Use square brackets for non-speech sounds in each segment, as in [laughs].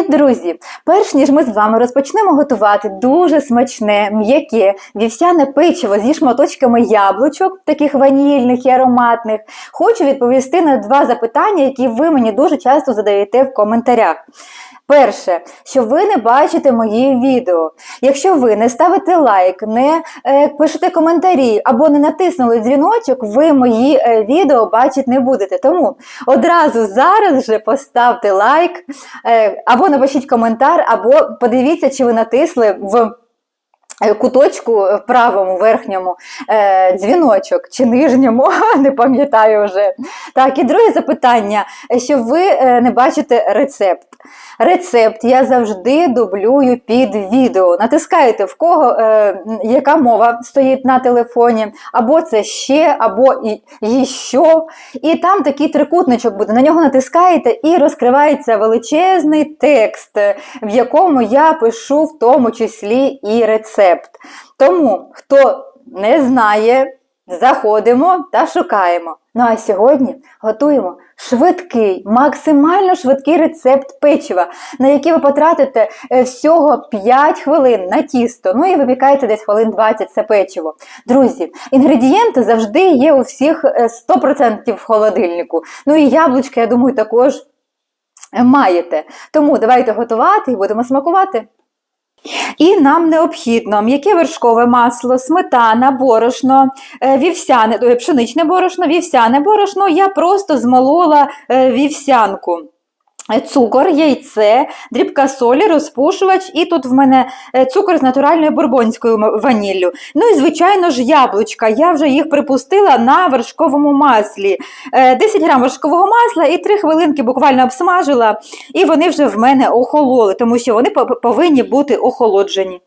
Привіт, друзі! Перш ніж ми з вами розпочнемо готувати дуже смачне, м'яке вівсяне печиво зі шматочками яблучок, таких ванільних і ароматних, хочу відповісти на два запитання, які ви мені дуже часто задаєте в коментарях. Перше, що ви не бачите мої відео. Якщо ви не ставите лайк, не е, пишете коментарі або не натиснули дзвіночок, ви мої е, відео бачити не будете. Тому одразу зараз же поставте лайк, е, або напишіть коментар, або подивіться, чи ви натисли в. Е, Куточку в правому верхньому е, дзвіночок чи нижньому, [laughs] не пам'ятаю вже. Так, і друге запитання: що ви е, не бачите рецепт. Рецепт я завжди дублюю під відео. Натискаєте в кого е, яка мова стоїть на телефоні, або це ще, або і, і що. І там такий трикутничок буде. На нього натискаєте і розкривається величезний текст, е, в якому я пишу в тому числі і рецепт. Тому, хто не знає, заходимо та шукаємо. Ну а сьогодні готуємо швидкий, максимально швидкий рецепт печива, на який ви потратите е, всього 5 хвилин на тісто. Ну і випікаєте десь хвилин 20 це печиво. Друзі, інгредієнти завжди є у всіх е, 100% в холодильнику. Ну і яблучки, я думаю, також е, маєте. Тому давайте готувати і будемо смакувати. І нам необхідно м'яке вершкове масло, сметана, борошно, е, вівсяне, е, пшеничне борошно, вівсяне борошно. Я просто змолола е, вівсянку. Е, Цукор, яйце, дрібка солі, розпушувач, і тут в мене е, цукор з натуральною бурбонською ваніллю. Ну і, звичайно ж, яблучка. Я вже їх припустила на вершковому маслі. Е, 10 грам вершкового масла і 3 хвилинки буквально обсмажила, і вони вже в мене охололи, тому що вони повинні бути охолоджені.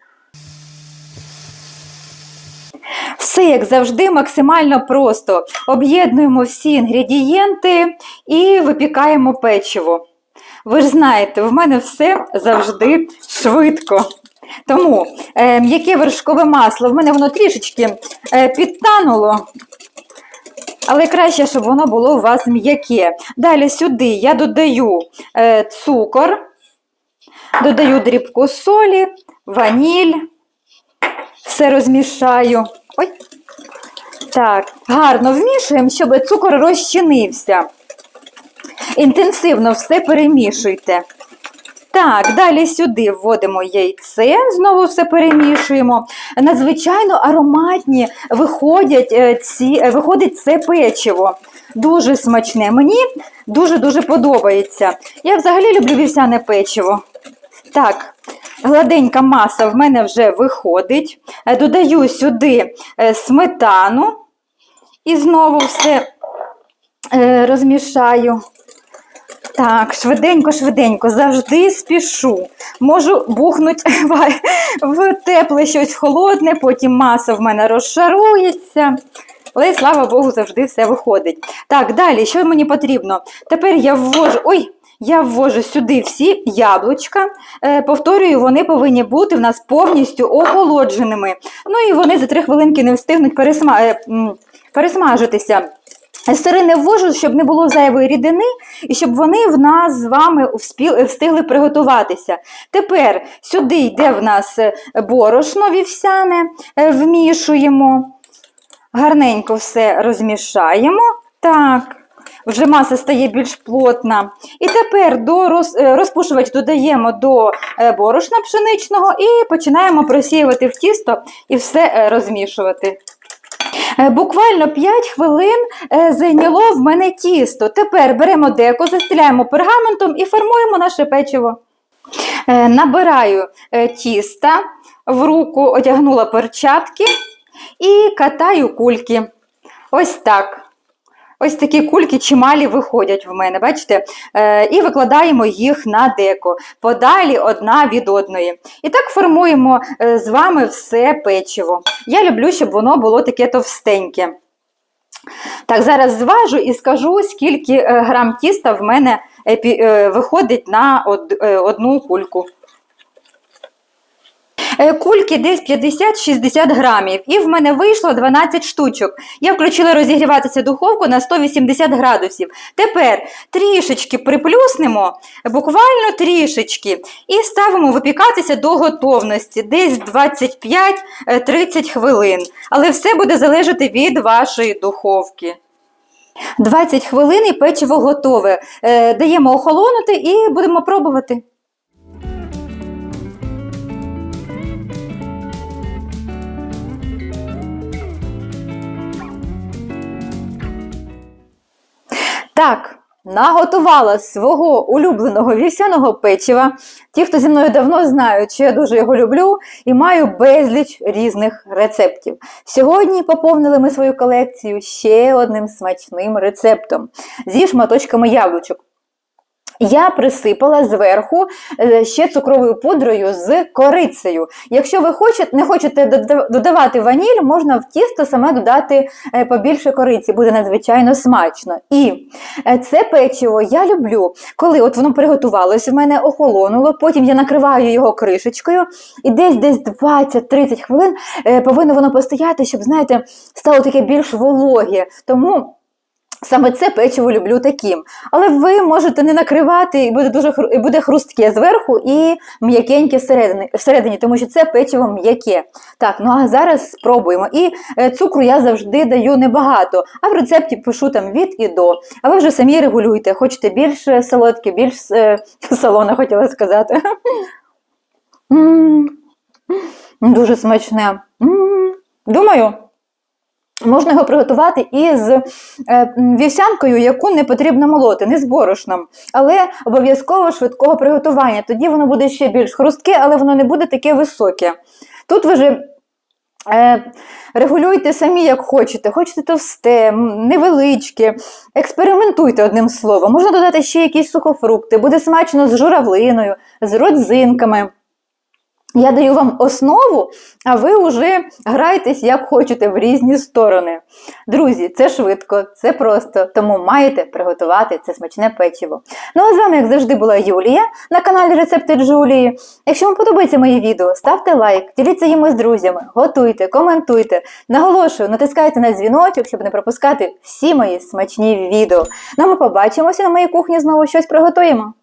Все, як завжди, максимально просто. Об'єднуємо всі інгредієнти і випікаємо печиво. Ви ж знаєте, в мене все завжди швидко. Тому е, м'яке вершкове масло, в мене воно трішечки е, підтануло, але краще, щоб воно було у вас м'яке. Далі сюди я додаю е, цукор, додаю дрібку солі, ваніль, все розмішаю. Ой. Так, гарно вмішуємо, щоб цукор розчинився. Інтенсивно все перемішуйте. Так, далі сюди вводимо яйце, знову все перемішуємо. Надзвичайно ароматні виходять е, ці, е, виходить це печиво. Дуже смачне. Мені дуже-дуже подобається. Я взагалі люблю вівсяне печиво. Так, гладенька маса в мене вже виходить. Е, Додаю сюди сметану і знову все розмішаю. Так, швиденько, швиденько, завжди спішу. Можу бухнути [laughs] в тепле щось холодне, потім маса в мене розшарується. Але, слава Богу, завжди все виходить. Так, далі, що мені потрібно? Тепер я ввожу. Ой! Я ввожу сюди всі яблучка. Е, повторюю, вони повинні бути в нас повністю охолодженими. Ну і вони за 3 хвилинки не встигнуть пересма... е, пересмажитися. Сири не ввожу, щоб не було зайвої рідини, і щоб вони в нас з вами встигли приготуватися. Тепер сюди йде в нас е, борошно вівсяне, е, вмішуємо, гарненько все розмішаємо. Так, вже маса стає більш плотна. І тепер до е, розпушувач додаємо до борошна пшеничного і починаємо просіювати в тісто і все розмішувати. Е, Буквально 5 хвилин е, зайняло в мене тісто. Тепер беремо деко, застеляємо пергаментом і формуємо наше печиво. Е, Набираю тіста, в руку одягнула перчатки і катаю кульки. Ось так. Ось такі кульки чималі виходять в мене, бачите? Е, і викладаємо їх на деко, подалі одна від одної. І так формуємо е, з вами все печиво. Я люблю, щоб воно було таке товстеньке. Так, зараз зважу і скажу, скільки е, грам тіста в мене е, виходить на од- одну кульку. Е, Кульки десь 50-60 грамів, і в мене вийшло 12 штучок. Я включила розігріватися духовку на 180 градусів. Тепер трішечки приплюснемо, буквально трішечки, і ставимо випікатися до готовності, десь 25-30 хвилин. Але все буде залежати від вашої духовки. 20 хвилин і печиво готове. Е, Даємо охолонути і будемо пробувати. Так, наготувала свого улюбленого вівсяного печива. Ті, хто зі мною давно знають, що я дуже його люблю і маю безліч різних рецептів. Сьогодні поповнили ми свою колекцію ще одним смачним рецептом зі шматочками яблучок. Я присипала зверху е, ще цукровою пудрою з корицею. Якщо ви хочете, не хочете додавати ваніль, можна в тісто саме додати е, побільше кориці, буде надзвичайно смачно. І е, це печиво я люблю, коли от воно приготувалось, в мене охолонуло, потім я накриваю його кришечкою, і десь десь 20-30 хвилин повинно воно постояти, щоб, знаєте, стало таке більш вологе. Тому. Саме це печиво люблю таким. Але ви можете не накривати, і буде дуже і буде хрустке зверху і м'якеньке всередині, всередині, тому що це печиво м'яке. Так, ну а зараз спробуємо. І е, цукру я завжди даю небагато, а в рецепті пишу там від і до. А ви вже самі регулюйте. Хочете більш е, солодке, більш е, [laughs] солоне, хотіла сказати. Дуже смачне. Думаю. Можна його приготувати із е, вівсянкою, яку не потрібно молоти, не з борошном, але обов'язково швидкого приготування. Тоді воно буде ще більш хрустке, але воно не буде таке високе. Тут ви вже регулюйте самі, як хочете. Хочете товсте, невеличке. Експериментуйте одним словом. Можна додати ще якісь сухофрукти, буде смачно з журавлиною, з родзинками. Я даю вам основу, а ви вже грайтесь як хочете в різні сторони. Друзі, це швидко, це просто, тому маєте приготувати це смачне печиво. Ну а з вами, як завжди, була Юлія на каналі Рецепти Джулії. Якщо вам подобається моє відео, ставте лайк, діліться їм з друзями, готуйте, коментуйте. Наголошую, натискайте на дзвіночок, щоб не пропускати всі мої смачні відео. Ну ми побачимося на моїй кухні, знову щось приготуємо.